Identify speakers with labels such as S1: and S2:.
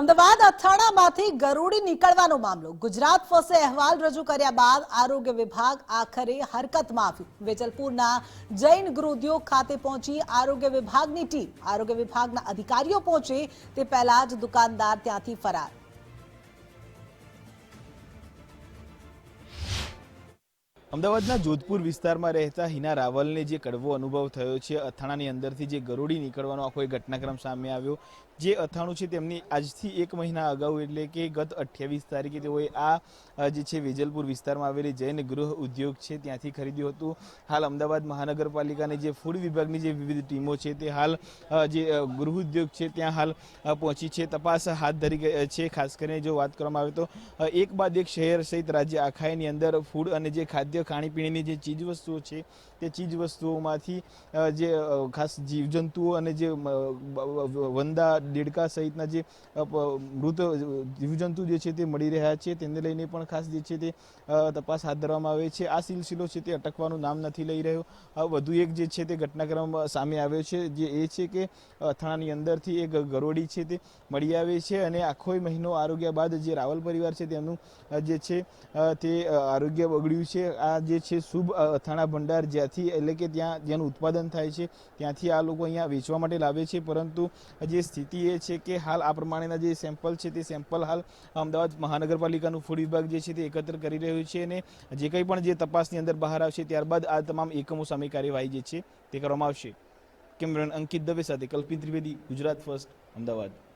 S1: અમદાવાદ અથાણામાંથી ગરુડી નીકળવાનો મામલો. ગુજરાત ફસે અહેવાલ રજૂ કર્યા બાદ આરોગ્ય વિભાગ આખરે હરકતમાં આવ્યું. વેજલપુરના જૈન ગૃહોદ્યોગ ખાતે પહોંચી આરોગ્ય વિભાગની ટીમ, આરોગ્ય વિભાગના અધિકારીઓ પહોંચે તે પહેલા જ દુકાનદાર ત્યાંથી ફરાર.
S2: અમદાવાદના જોધપુર વિસ્તારમાં રહેતા હિના રાવલને જે કડવો અનુભવ થયો છે, અથાણાની અંદરથી જે ગરોડી નીકળવાનો આખો એક ઘટનાક્રમ સામે આવ્યો, જે અથાણું છે તેમની આજથી એક મહિના અગાઉ, એટલે કે ગત અઠ્યાવીસ તારીખે તેઓએ આ જે છે વેજલપુર વિસ્તારમાં આવેલી જૈન ગૃહ ઉદ્યોગ છે ત્યાંથી ખરીદ્યું હતું. હાલ અમદાવાદ મહાનગરપાલિકાની જે ફૂડ વિભાગની જે વિવિધ ટીમો છે તે હાલ જે ગૃહ ઉદ્યોગ છે ત્યાં હાલ પહોંચી છે. તપાસ હાથ ધરી છે. ખાસ કરીને જો વાત કરવામાં આવે તો એક બાદ એક શહેર સહિત રાજ્ય આખાયની અંદર ફૂડ અને જે ખાદ્ય ખાણીપીણીની જે ચીજવસ્તુઓ છે, તે ચીજ વસ્તુઓમાંથી જે ખાસ જીવજંતુઓ અને જે વંદા દેડકા સહિતના જે મૃત જીવજંતુ જે છે તે મળી રહ્યા છે, તેને લઈને પણ ખાસ જે છે તે તપાસ હાથ ધરવામાં આવે છે. આ સિલસિલો છે તે અટકવાનું નામ નથી લઈ રહ્યો. વધુ એક જે છે તે ઘટનાક્રમ સામે આવ્યો છે, જે એ છે કે અથાણાની અંદરથી એક ગરોડી છે તે મળી આવે છે અને આખો મહિનો આરોગ્ય બાદ જે રાવલ પરિવાર છે તેમનું જે છે તે આરોગ્ય બગડ્યું છે. આ જે છે શુભ અથાણા ભંડાર જ્યાંથી, એટલે કે ત્યાં, જેનું ઉત્પાદન થાય છે, ત્યાંથી આ લોકો અહીંયા વેચવા માટે લાવે છે. પરંતુ જે સ્થિતિ એ છે કે હાલ આ પ્રમાણેના જે સેમ્પલ છે, તે સેમ્પલ હાલ અમદાવાદ મહાનગરપાલિકાનું ફૂડ વિભાગ જે છે તે એકત્ર કરી રહ્યું છે અને જે કંઈ પણ જે તપાસની અંદર બહાર આવશે, ત્યારબાદ આ તમામ એકમો સામે કાર્યવાહી જે છે તે કરવામાં આવશે. કેમેરામેન અંકિત દવે સાથે કલ્પિત ત્રિવેદી, ગુજરાત ફર્સ્ટ અમદાવાદ.